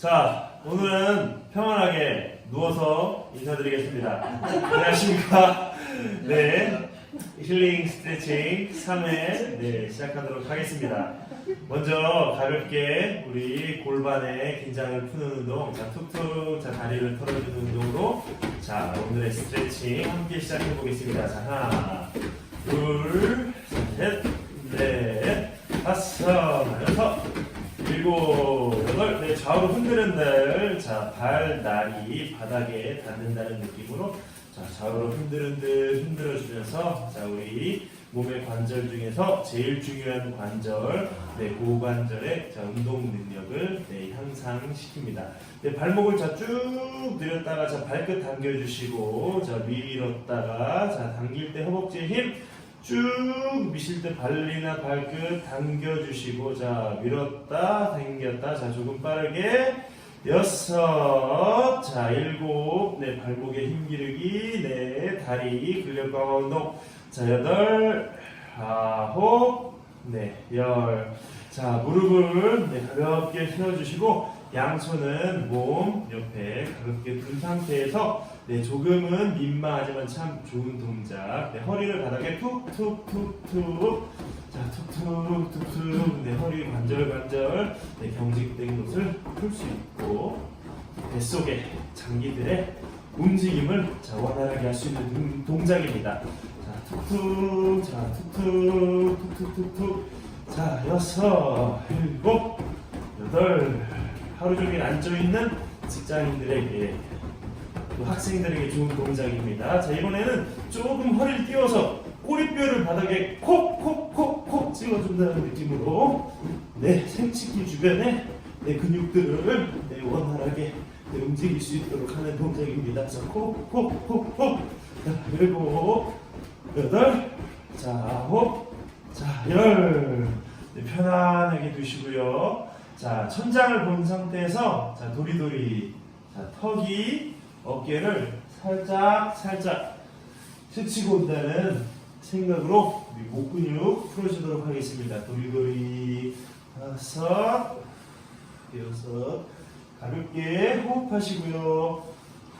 자, 오늘은 평안하게 누워서 인사드리겠습니다. 안녕하십니까. 네. 힐링 스트레칭 3회 네, 시작하도록 하겠습니다. 먼저 가볍게 우리 골반의 긴장을 푸는 운동, 자, 툭툭, 자, 다리를 털어주는 운동으로 자, 오늘의 스트레칭 함께 시작해 보겠습니다. 자, 하나, 둘, 셋, 넷, 다섯, 여섯, 일곱, 네, 좌우로 흔들흔들, 자, 발, 다리, 바닥에 닿는다는 느낌으로, 자, 좌우로 흔들흔들 흔들어주면서, 자, 우리 몸의 관절 중에서 제일 중요한 관절, 네, 고관절의 자, 운동 능력을 네, 향상시킵니다. 네, 발목을 자, 쭉 늘렸다가 자, 발끝 당겨주시고, 자, 밀었다가, 자, 당길 때 허벅지에 힘, 쭉 미실 때 발리나 발끝 당겨주시고 자 밀었다 당겼다 자 조금 빠르게 여섯 자 일곱 네 발목에 힘 기르기 네 다리 근력 강화 운동 자 여덟 아홉 네열자 무릎을 네, 가볍게 세워주시고 양손은 몸 옆에 가볍게 둔 상태에서 네, 조금은 민망하지만 참 좋은 동작. 네, 허리를 바닥에 툭툭툭툭. 자, 툭툭툭툭. 네, 허리 관절 관절. 네, 경직된 곳을 풀 수 있고 뱃속의 장기들의 움직임을 자, 원활하게 할 수 있는 동- 동작입니다. 자, 툭툭. 자, 툭툭. 툭툭툭툭. 자, 여섯, 일곱, 여덟. 하루 종일 앉아 있는 직장인들에게 또 학생들에게 좋은 동작입니다. 자 이번에는 조금 허리를 띄워서 꼬리뼈를 바닥에 콕콕콕콕 찍어준다는 느낌으로 네 생식기 주변에 네 근육들을 네 원활하게 네, 움직일 수 있도록 하는 동작입니다. 자 콕콕콕콕 자 일곱 여덟 자 아홉 자열 네, 편안하게 두시고요. 자 천장을 본 상태에서 자 도리도리 자 턱이 어깨를 살짝 살짝 스치고 온다는 생각으로 우리 목 근육 풀어주도록 하겠습니다. 도리도리 다섯 여섯 가볍게 호흡하시고요.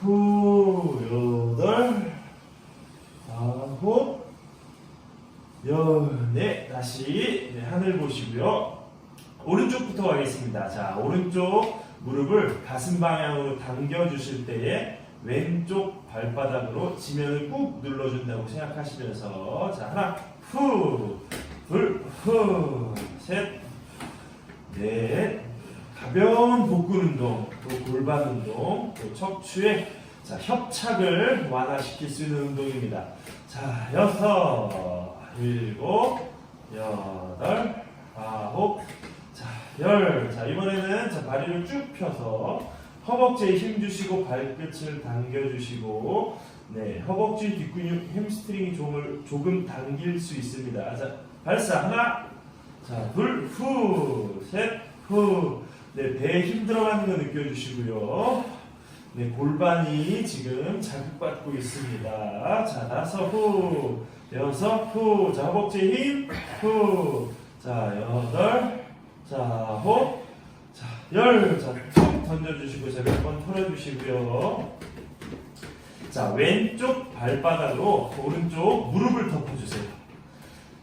후 여덟 아홉 열네 다시 네, 하늘 보시고요. 오른쪽부터 가겠습니다. 자 오른쪽 무릎을 가슴 방향으로 당겨 주실 때에 왼쪽 발바닥으로 지면을 꾹 눌러준다고 생각하시면서 자 하나 후둘후셋넷 가벼운 복근 운동 또 골반 운동 또 척추의 자 협착을 완화시킬 수 있는 운동입니다. 자 여섯 일곱 여덟 아홉 자, 열. 자, 이번에는 자, 다리를 쭉 펴서 허벅지에 힘 주시고 발끝을 당겨 주시고 네, 허벅지 뒷근육 햄스트링이 조금, 조금 당길 수 있습니다. 자, 발사 하나. 자, 둘, 후, 셋, 후. 네, 배에 힘 들어가는 거 느껴 주시고요. 네, 골반이 지금 자극받고 있습니다. 자, 다섯 후, 여섯 후. 자, 허벅지에 힘 후. 자, 여덟. 자, 호, 자, 열, 자, 툭 던져주시고, 자, 몇번 털어주시고요. 자, 왼쪽 발바닥으로 오른쪽 무릎을 덮어주세요.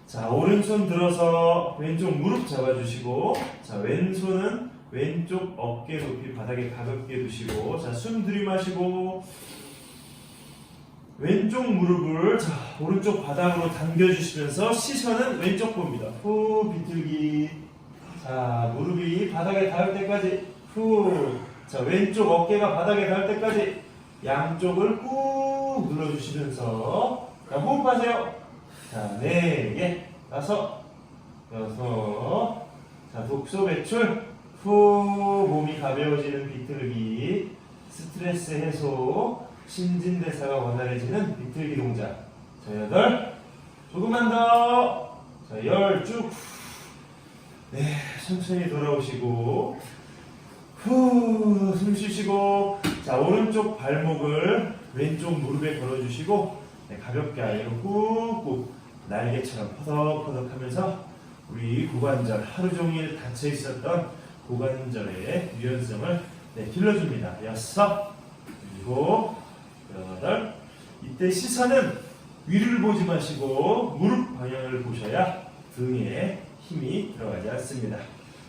자, 오른손 들어서 왼쪽 무릎 잡아주시고, 자, 왼손은 왼쪽 어깨 높이 바닥에 가볍게 두시고, 자, 숨 들이마시고, 왼쪽 무릎을 자, 오른쪽 바닥으로 당겨주시면서 시선은 왼쪽 봅니다. 후, 비틀기. 자, 무릎이 바닥에 닿을 때까지 후. 자, 왼쪽 어깨가 바닥에 닿을 때까지 양쪽을 꾹 눌러주시면서 자, 호흡하세요. 자, 네 개, 다섯, 여섯. 자, 독소 배출. 후, 몸이 가벼워지는 비틀기. 스트레스 해소. 신진대사가 원활해지는 비틀기 동작. 자, 여덟. 조금만 더. 자, 열 쭉. 네, 천천히 돌아오시고 후, 숨 쉬시고 자, 오른쪽 발목을 왼쪽 무릎에 걸어주시고 네, 가볍게 아래로 꾹꾹 날개처럼 퍼덕퍼덕 하면서 우리 고관절 하루 종일 닫혀 있었던 고관절의 유연성을 네, 길러줍니다. 여섯, 일곱, 여덟. 이때 시선은 위를 보지 마시고 무릎 방향을 보셔야 등에 힘이 들어가지 않습니다.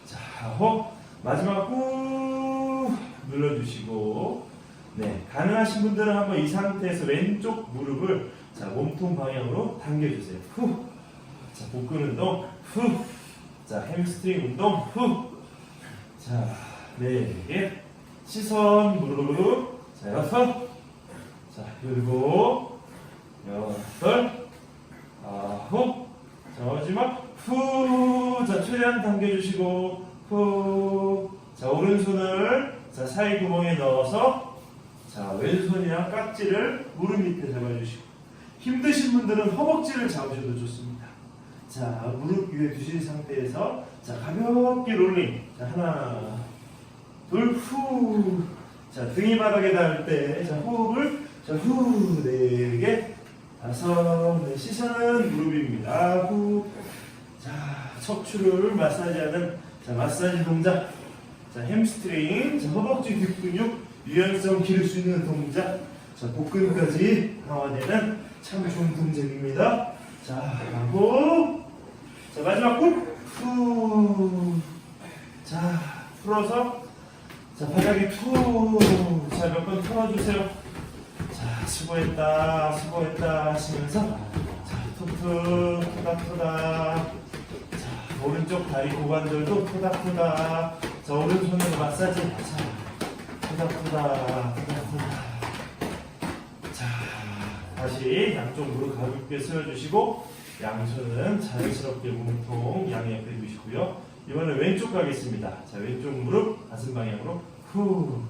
자, 호 마지막 꾹 눌러주시고 네, 가능하신 분들은 한번 이 상태에서 왼쪽 무릎을 자 몸통 방향으로 당겨주세요. 후, 자 복근 운동, 후, 자 햄스트링 운동, 후, 자 네 개, 시선 무릎, 자 여섯, 자 일곱, 여덟, 아홉, 자 마지막 후, 자 최대한 당겨주시고 후, 자 오른손을 자 사이 구멍에 넣어서 자 왼손이랑 깍지를 무릎 밑에 잡아주시고 힘드신 분들은 허벅지를 잡으셔도 좋습니다. 자 무릎 위에 두신 상태에서 자 가볍게 롤링. 자 하나 둘후자 등이 바닥에 닿을 때자 호흡을 자후네개 다섯 네 시선은 무릎입니다. 후자 척추를 마사지하는 자 마사지 동작. 자 햄스트링 자 허벅지 뒷근육 유연성 기를 수 있는 동작. 자 복근까지 강화되는 참 좋은 동작입니다. 자 하고 자 마지막 꾹후자 풀어서. 자 바닥에 툭자몇 번 풀어주세요. 자 수고했다 수고했다 하시면서. 자 툭툭 토닥토닥. 자 오른쪽 다리 고관절도 토닥토닥. 자 오른손으로 마사지. 자 토닥토닥 토닥토닥. 자 다시 양쪽 무릎 가볍게 세워주시고 양손은 자연스럽게 몸통 양옆에 두시고요. 이번엔 왼쪽 가겠습니다. 자 왼쪽 무릎 가슴 방향으로 후.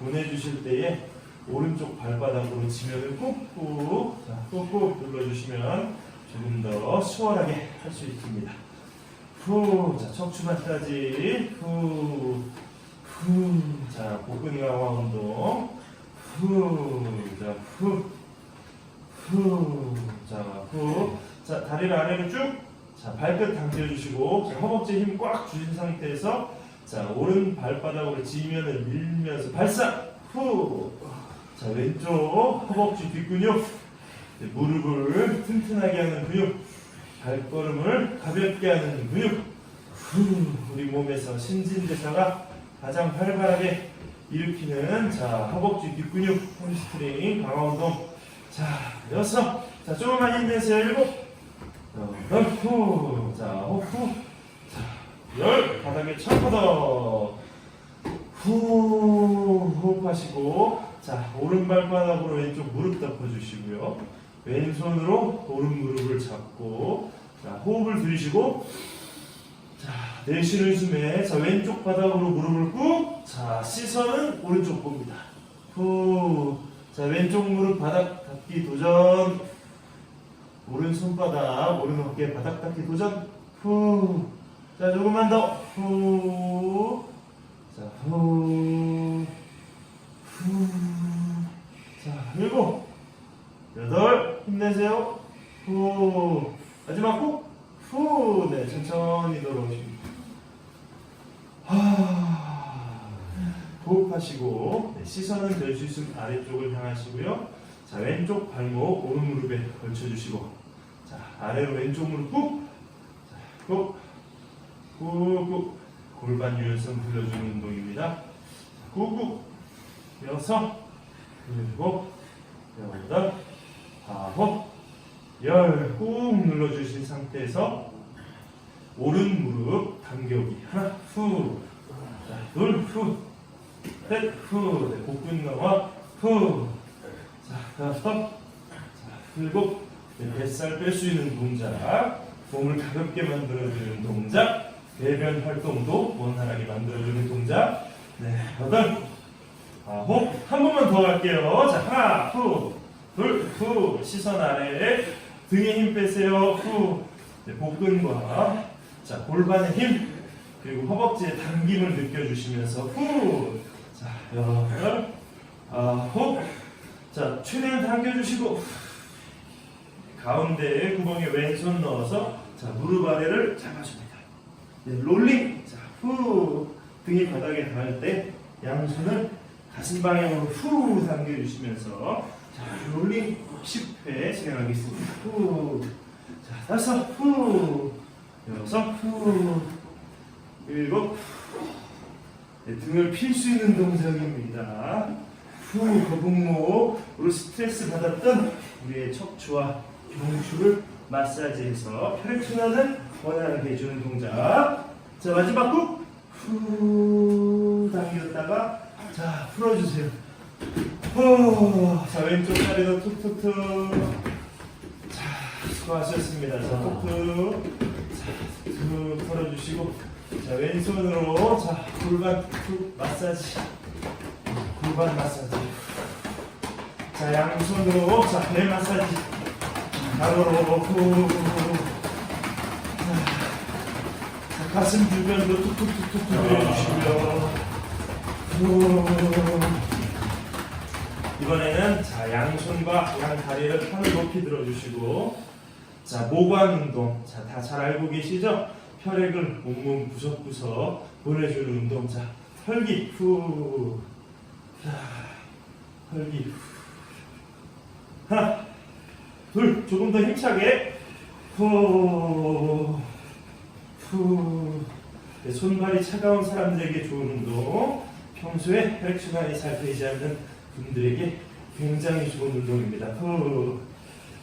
보내주실 때에 오른쪽 발바닥으로 지면을 꾹꾹 자, 꾹꾹 눌러주시면 조금 더 수월하게 할 수 있습니다. 후, 자 척추 마사지, 후, 후, 자 복근 강화 운동, 후, 자 후, 후, 자 후, 자 다리를 아래로 쭉, 자 발끝 당겨주시고, 자, 허벅지 힘 꽉 주신 상태에서 자 오른 발바닥으로 지면을 밀면서 발사, 후, 자 왼쪽 허벅지 뒷근육. 네, 무릎을 튼튼하게 하는 근육 발걸음을 가볍게 하는 근육 후, 우리 몸에서 신진대사가 가장 활발하게 일으키는 자 허벅지 뒷근육 햄스트링 강화 운동. 자 여섯 자 조금만 힘내세요. 일곱 여덟 후 자 호후. 자열 바닥에 첫퍼더 후 호흡하시고 자 오른 발바닥으로 왼쪽 무릎 덮어주시고요 왼손으로 오른 무릎을 잡고 자 호흡을 들이시고 자 내쉬는 숨에 자 왼쪽 바닥으로 무릎을 꾹 자 시선은 오른쪽 봅니다. 후 자 왼쪽 무릎 바닥 닿기 도전. 오른 손바닥 오른 어깨 바닥 닿기 도전. 후 자 조금만 더 후 자, 후, 후, 자, 일곱, 여덟, 힘내세요. 후, 마지막 후, 후, 네, 천천히 돌아오십니다. 하, 호흡하시고, 네, 시선은 될 수 있으면 아래쪽을 향하시고요. 자, 왼쪽 발목 오른 무릎에 걸쳐주시고, 자, 아래로 왼쪽 무릎 꾹, 자, 꾹, 꾹, 꾹. 골반 유연성 불러주는 운동입니다. 꾹꾹 여섯 일곱 여덟 아홉 열꾹 눌러주신 상태에서 오른 무릎 당겨오기. 하나 후 둘후셋후. 네, 복근 강화 후자 다섯. 자 일곱. 네, 뱃살 뺄 수 있는 동작. 몸을 가볍게 만들어주는 동작. 배변 활동도 원활하게 만들어주는 동작. 네, 여덟, 아홉, 한 번만 더 할게요. 자, 하나, 후, 둘, 후, 시선 아래에 등에 힘 빼세요. 후, 네, 복근과 자 골반의 힘 그리고 허벅지의 당김을 느껴주시면서 후, 자 여덟, 아홉, 자 최대한 당겨주시고 가운데 구멍에 왼손 넣어서 자 무릎 아래를 잡아줍니다. 네, 롤링. 자, 후. 등이 바닥에 닿을 때 양손을 가슴 방향으로 후 당겨주시면서 자, 롤링 10회 진행하겠습니다. 후. 자, 다섯, 후. 여섯, 후. 일곱. 네, 등을 필 수 있는 동작입니다. 후, 거북목으로 스트레스 받았던 우리의 척추와 경추를 마사지해서 혈액순환을 원활하게 해주는 동작. 자, 마지막 후. 후, 당겼다가, 자, 풀어주세요. 후, 자, 왼쪽 다리도 툭툭툭. 자, 수고하셨습니다. 자, 툭툭. 자, 툭 털어주시고. 자, 왼손으로, 자, 골반 툭툭 마사지. 골반 마사지. 자, 양손으로, 자, 배 마사지. 가로로, 후. 자, 가슴 주변도 툭툭툭툭 해주시고요. 후. 이번에는 자 양손과 양 다리를 하늘 높이 들어주시고 자 모관 운동 자 다 잘 알고 계시죠? 혈액을 온몸 구석구석 보내주는 운동. 자 혈기 후. 자, 혈기 후. 하나 둘 조금 더 힘차게. 후후. 네, 손발이 차가운 사람들에게 좋은 운동. 평소에 혈액순환이 잘 되지 않는 분들에게 굉장히 좋은 운동입니다. 후.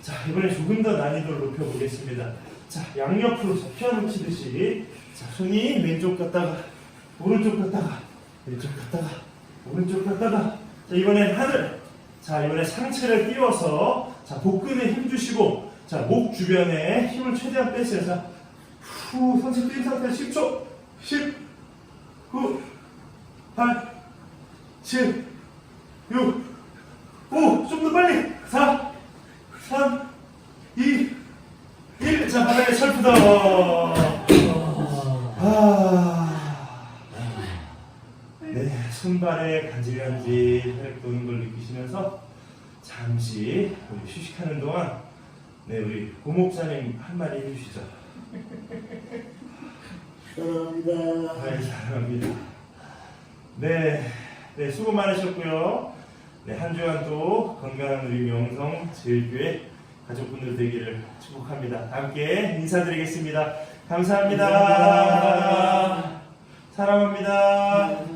자, 이번에 조금 더 난이도를 높여보겠습니다. 자, 양옆으로 자, 피아노 치듯이 자, 손이 왼쪽 갔다가 오른쪽 갔다가 왼쪽 갔다가 오른쪽 갔다가 자, 이번엔 하늘 자, 이번에 상체를 띄워서 자, 복근에 힘 주시고 자, 목 주변에 힘을 최대한 빼세요. 자, 후, 상체 뛴 상태 10초 10 9 8 7 6 5 좀 더 빨리 4 3 2 1 자, 바닥에 철푸더 아. 네, 손발에 간질간질 혈액 도는 걸 느끼시면서 잠시 우리 휴식하는 동안 네, 우리 고목사님 한마디 해주시죠. 사랑합니다. 네, 사랑합니다. 네, 네, 수고 많으셨고요. 네, 한 주간 또 건강한 우리 명성 제일교회 가족분들 되기를 축복합니다. 함께 인사드리겠습니다. 감사합니다. 감사합니다. 사랑합니다.